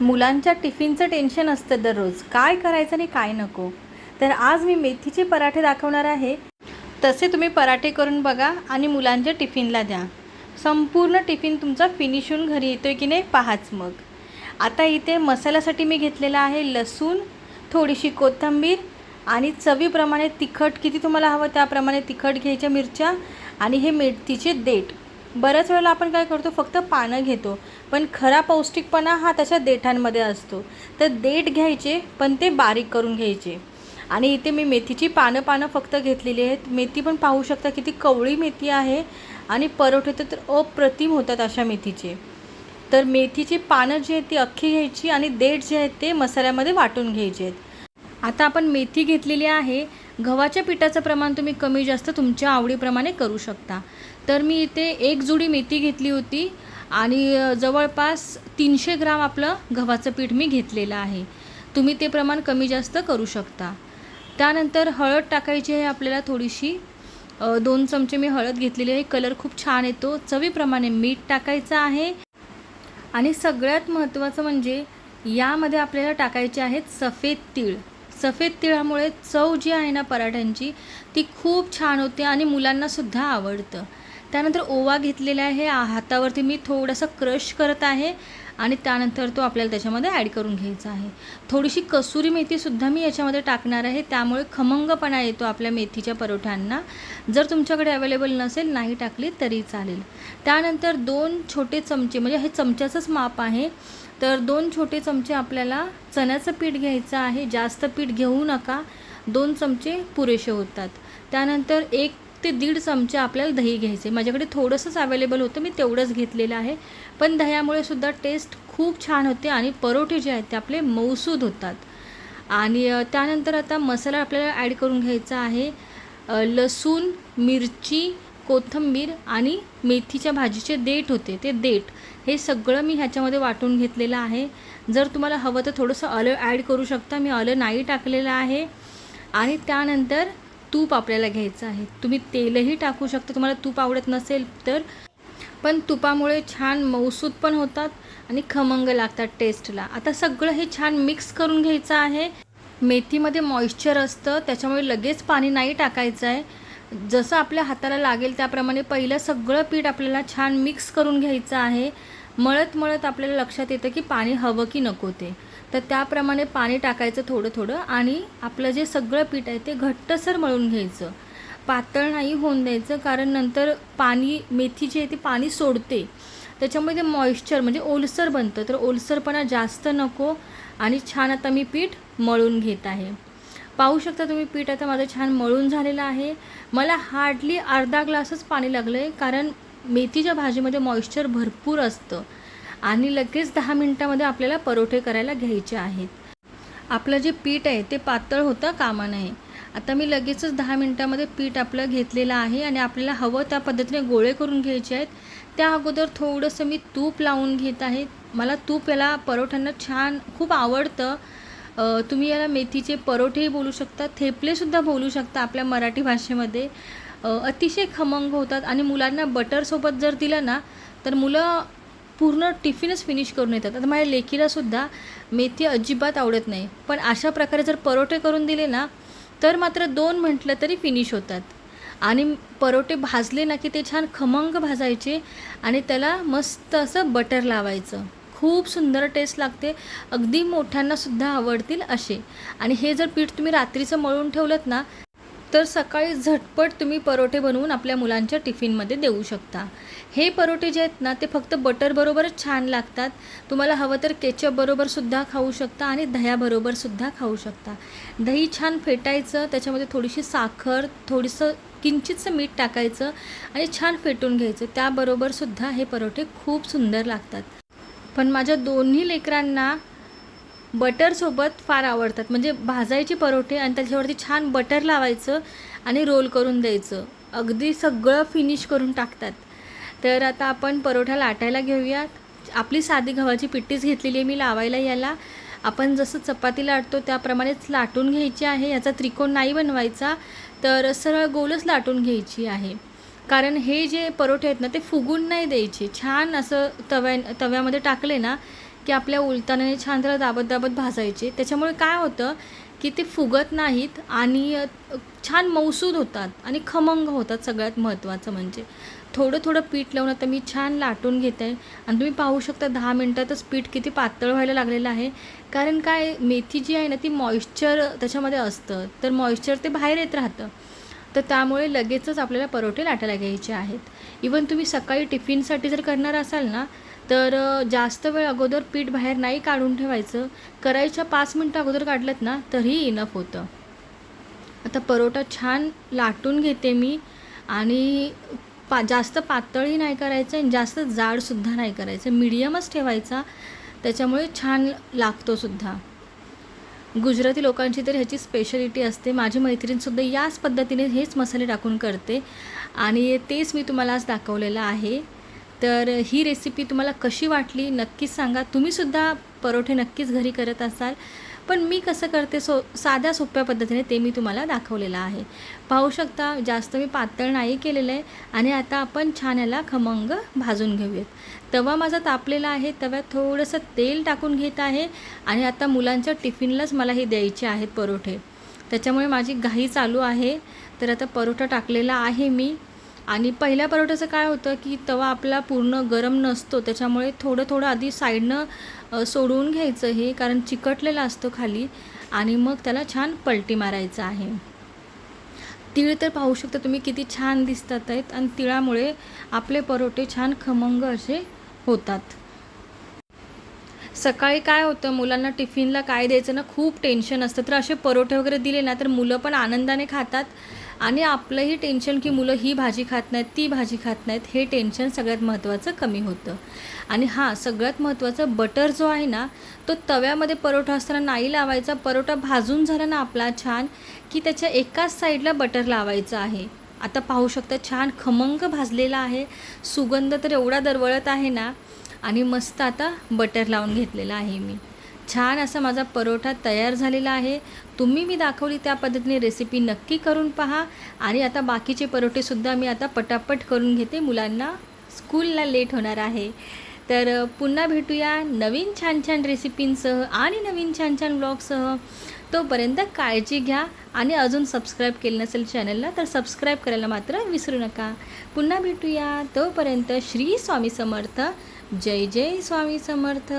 मुलांच्या टिफिनचं टेन्शन असतं दररोज. काय करायचं आणि काय नको? तर आज मी मेथीचे पराठे दाखवणार आहे. तसे तुम्ही पराठे करून बघा आणि मुलांच्या टिफिनला द्या. संपूर्ण टिफिन तुमचा फिनिश होऊन घरी येतो आहे की नाही पाहाच मग. आता इथे मसाल्यासाठी मी घेतलेला आहे लसूण थोडीशी कोथिंबीर आणि चवीप्रमाणे तिखट. किती तुम्हाला हवं त्याप्रमाणे तिखट घ्यायच्या मिरच्या आणि हे मेथीचे देठ. बऱ्याच वेळेला आपण काय करतो फक्त पानं घेतो. पण खरा पौष्टिकपणा हा तशा देठांमध्ये असतो. तर देठ घ्यायचे पण ते बारीक करून घ्यायचे. आणि इथे मी मेथीची पानं पानं फक्त घेतलेली आहेत. मेथी पण पाहू शकता किती कवळी मेथी आहे. आणि परोठे तर अप्रतिम होतात अशा मेथीचे. तर मेथीची पानं जी आहेत ती अख्खी घ्यायची आणि देठ जे आहेत ते मसाल्यामध्ये वाटून घ्यायचे आहेत. आता आपण मेथी घेतलेली आहे. गव्हाच्या पिठाचं प्रमाण तुम्ही कमी जास्त तुमच्या आवडीप्रमाणे करू शकता. तर मी इथे एक जुडी मेथी घेतली होती आणि जवळपास तीनशे ग्राम आपलं गव्हाचं पीठ मी घेतलेलं आहे. तुम्ही ते प्रमाण कमी जास्त करू शकता. त्यानंतर हळद टाकायची आहे आपल्याला थोडीशी. दोन चमचे मी हळद घेतलेली आहे. कलर खूप छान येतो. चवीप्रमाणे मीठ टाकायचं आहे. आणि सगळ्यात महत्त्वाचं म्हणजे यामध्ये आपल्याला टाकायचे आहेत सफेद तीळ. सफेद तिळामुळे चव जी आहे ना पराठ्यांची ती खूप छान होते आणि मुलांनासुद्धा आवडतं. त्यानंतर ओवा घेतलेला आहे. हातावरती मी थोडासा क्रश करत आहे आणि त्यानंतर तो आपल्याला त्याच्यामध्ये ॲड करून घ्यायचा आहे. थोडीशी कसुरी मेथीसुद्धा मी याच्यामध्ये टाकणार आहे. त्यामुळे खमंगपणा येतो आपल्या मेथीच्या परोठ्यांना जर तुमच्याकडे अवेलेबल नसेल नाही टाकली तरी चालेल. त्यानंतर दोन छोटे चमचे म्हणजे हे चमच्याचंच माप आहे. तर दोन छोटे चमचे आपल्याला चण्याचं पीठ घ्यायचं आहे. जास्त पीठ घेऊ नका. दोन चमचे पुरेसे होतात. त्यानंतर एक ते दीड चमचे आपल्याला दही घ्यायचे माझ्याकडे थोडंसंच अवेलेबल होतं मी तेवढंच घेतलेलं आहे. पण दह्यामुळे सुद्धा टेस्ट खूप छान होते आणि परोठे जे आहेत ते आपले मऊसूद होतात. आणि त्यानंतर आता मसाला आपल्याला ॲड करून घ्यायचा आहे. लसूण मिरची कोथिंबीर आणि मेथीच्या भाजीचे देठ होते. ते देठ हे सगळं मी ह्याच्यामध्ये वाटून घेतलेलं आहे. जर तुम्हाला हवं तर थोडंसं आलं ॲड करू शकता. मी आलं नाही टाकलेलं आहे. आणि त्यानंतर तूप आपल्याला घ्यायचं आहे. तुम्ही तेलही टाकू शकता. तुम्हाला तूप आवडत नसेल तर. पण तुपामुळे छान मऊसूद पण होतात आणि खमंग लागतात टेस्टला आता सगळं हे छान मिक्स करून घ्यायचं आहे. मेथीमध्ये मॉइश्चर असतं. त्याच्यामुळे लगेच पाणी नाही टाकायचं आहे. जसं आपल्या हाताला लागेल त्याप्रमाणे पहिलं सगळं पीठ आपल्याला छान मिक्स करून घ्यायचं आहे. मळत मळत आपल्याला लक्षात येतं की पाणी हवं की नको ते. तर त्याप्रमाणे पाणी टाकायचं थोडं थोडं आणि आपलं जे सगळं पीठ आहे ते घट्टसर मळून घ्यायचं. पातळ नाही होऊन द्यायचं कारण नंतर पाणी मेथी जी आहे ती पाणी सोडते. त्याच्यामुळे ते मॉइश्चर म्हणजे ओलसर बनतं. तर ओलसरपणा जास्त नको आणि छान आता मी पीठ मळून घेत आहे. पाहू शकता तुम्ही पीठ आता माझं छान मळून झालेलं आहे. मला हार्डली अर्धा ग्लासच पाणी लागलं आहे कारण मेथीच्या भाजीमध्ये मॉइश्चर भरपूर असतं. आणि लगेच दहा मिनटामध्ये आपल्याला परोठे करायला घ्यायचे आहेत. आपलं जे पीठ आहे ते पातळ होता कामा नये. आता मी लगेचच दहा मिनटामध्ये पीठ आपलं घेतलेलं आहे आणि आपल्याला हवं त्या पद्धतीने गोळे करून घ्यायचे आहेत. त्या अगोदर थोडंसं मी तूप लावून घेत आहे. मला तूप याला परोठ्यांना छान खूप आवडतं. तुम्ही याला मेथीचे परोठेही बोलू शकता थेपलेसुद्धा बोलू शकता आपल्या मराठी भाषेमध्ये. अतिशय खमंग होतात आणि मुलांना बटरसोबत जर दिलं ना तर मुलं पूर्ण टिफिनच फिनिश करून येतात. आता माझ्या लेकीलासुद्धा मेथी अजिबात आवडत नाही. पण अशा प्रकारे जर परोठे करून दिले ना तर मात्र दोन म्हटलं तरी फिनिश होतात. आणि परोठे भाजले ना की ते छान खमंग भाजायचे आणि त्याला मस्त असं बटर लावायचं. खूप सुंदर टेस्ट लागते. अगदी मोठ्यांनासुद्धा आवडतील असे. आणि हे जर पीठ तुम्ही रात्रीचं मळून ठेवलं ना तर सकाळी झटपट तुम्ही परोठे बनवून आपल्या मुलांच्या टिफिनमध्ये देऊ शकता. हे परोठे जे आहेत ना ते फक्त बटरबरोबरच छान लागतात. तुम्हाला हवं तर केचपबरोबरसुद्धा खाऊ शकता आणि दह्याबरोबरसुद्धा खाऊ शकता. दही छान फेटायचं त्याच्यामध्ये थोडीशी साखर थोडंसं किंचितचं मीठ टाकायचं आणि छान फेटून घ्यायचं. त्याबरोबरसुद्धा हे परोठे खूप सुंदर लागतात. पण माझ्या दोन्ही लेकरांना बटरसोबत फार आवडतात. म्हणजे भाजायचे परोठे आणि त्याच्यावरती छान बटर लावायचं आणि रोल करून द्यायचं. अगदी सगळं फिनिश करून टाकतात. तर आता आपण परोठा लाटायला घेऊयात. आपली साधी गव्हाची पिट्टीच घेतलेली आहे मी लावायला याला. आपण जसं चपाती लाटतो त्याप्रमाणेच लाटून घ्यायची आहे. याचा त्रिकोण नाही बनवायचा तर सरळ गोलच लाटून घ्यायची आहे. कारण हे जे परोठे आहेत ना ते फुगून नाही द्यायचे. छान असं तव्या तव्यामध्ये टाकले ना की आपल्या उलताने छान त्याला दाबत दाबत भाजायचे. त्याच्यामुळे काय होतं की ते फुगत नाहीत आणि छान मौसूद होतात आणि खमंग होतात सगळ्यात महत्त्वाचं म्हणजे. थोडं थोडं पीठ लावून आता मी छान लाटून घेते. आणि तुम्ही पाहू शकता दहा मिनटातच पीठ किती पातळ व्हायला लागलेलं आहे. कारण काय मेथी जी आहे ना ती मॉइश्चर त्याच्यामध्ये असतं. तर मॉइश्चर ते बाहेर येत राहतं. तर त्यामुळे लगेचच आपल्याला परोठे लाटायला घ्यायचे आहेत. इवन तुम्ही सकाळी टिफिनसाठी जर करणार असाल ना तर जास्त वेळ अगोदर पीठ बाहेर नाही काढून ठेवायचं. करायच्या पाच मिनटं अगोदर काढलं ना तरीही इनफ होतं. आता परोठा छान लाटून घेते मी आणि पा जास्त पातळही नाही करायचं आणि जास्त जाडसुद्धा नाही करायचं. मीडियमच ठेवायचा. त्याच्यामुळे छान लागतोसुद्धा गुजराती लोकांची तर ह्याची स्पेशलिटी असते. माझी मैत्रीणसुद्धा याच पद्धतीने हेच मसाले टाकून करते. आणि तेच मी तुम्हाला आज दाखवलेलं आहे. तर ही रेसिपी तुम्हाला कशी वाटली नक्कीच सांगा. तुम्हीसुद्धा परोठे नक्कीच घरी करत असाल. पण मी कसं करते सो साध्या सोप्या पद्धतीने ते मी तुम्हाला दाखवलेलं आहे. पाहू शकता जास्त मी पातळ नाही केलेलं आहे आणि आता आपण छान याला खमंग भाजून घेऊयात. तवा माझा तापलेला आहे तव्यात थोडंसं तेल टाकून घेत आहे आणि आता मुलांच्या टिफिनलाच मला हे द्यायचे आहेत परोठे. त्याच्यामुळे माझी घाई चालू आहे. तर आता परोठा टाकलेला आहे मी. आणि पहिल्या परोठ्याचं काय होतं की तवा आपला पूर्ण गरम नसतो त्याच्यामुळे थोडं थोडं आधी साईडनं सोडवून घ्यायचं हे कारण चिकटलेलं असतो खाली आणि मग त्याला छान पलटी मारायचं आहे. तीळ तर पाहू शकता तुम्ही किती छान दिसतात आहेत आणि तिळामुळे आपले परोठे छान खमंग असे होतात. सकाळी काय होतं मुलांना टिफिनला काय द्यायचं ना खूप टेन्शन असतं. तर असे परोठे वगैरे दिले ना तर मुलं पण आनंदाने खातात. आणि आपलंही टेन्शन की मुलं ही भाजी खात नाहीत ती भाजी खात नाहीत हे टेन्शन सगळ्यात महत्त्वाचं कमी होतं. आणि हां सगळ्यात महत्त्वाचं बटर जो आहे ना तो तव्यामध्ये परोठा असताना नाही लावायचा परोठा भाजून झाला ना आपला छान की त्याच्या एकाच साईडला बटर लावायचं आहे. आता पाहू शकता छान खमंग भाजलेला आहे सुगंध तर एवढा दरवळत आहे ना आणि मस्त आता बटर लावून घेतलेला आहे मी. छान असा माझा परोठा तयार झालेला आहे. तुम्ही मी दाखवली त्या पद्धतीने रेसिपी नक्की करून पहा. आणि आता बाकीचे परोठेसुद्धा मी आता पटापट करून घेते. मुलांना स्कूलला लेट होणार आहे. तर पुन्हा भेटूया नवीन छान छान रेसिपींसह आणि नवीन छान छान ब्लॉगसह तोपर्यंत काळजी घ्या. आणि अजून सबस्क्राईब केलं नसेल चॅनलला तर सबस्क्राईब करायला मात्र विसरू नका. पुन्हा भेटूया. तोपर्यंत श्री स्वामी समर्थ. जय जय स्वामी समर्थ.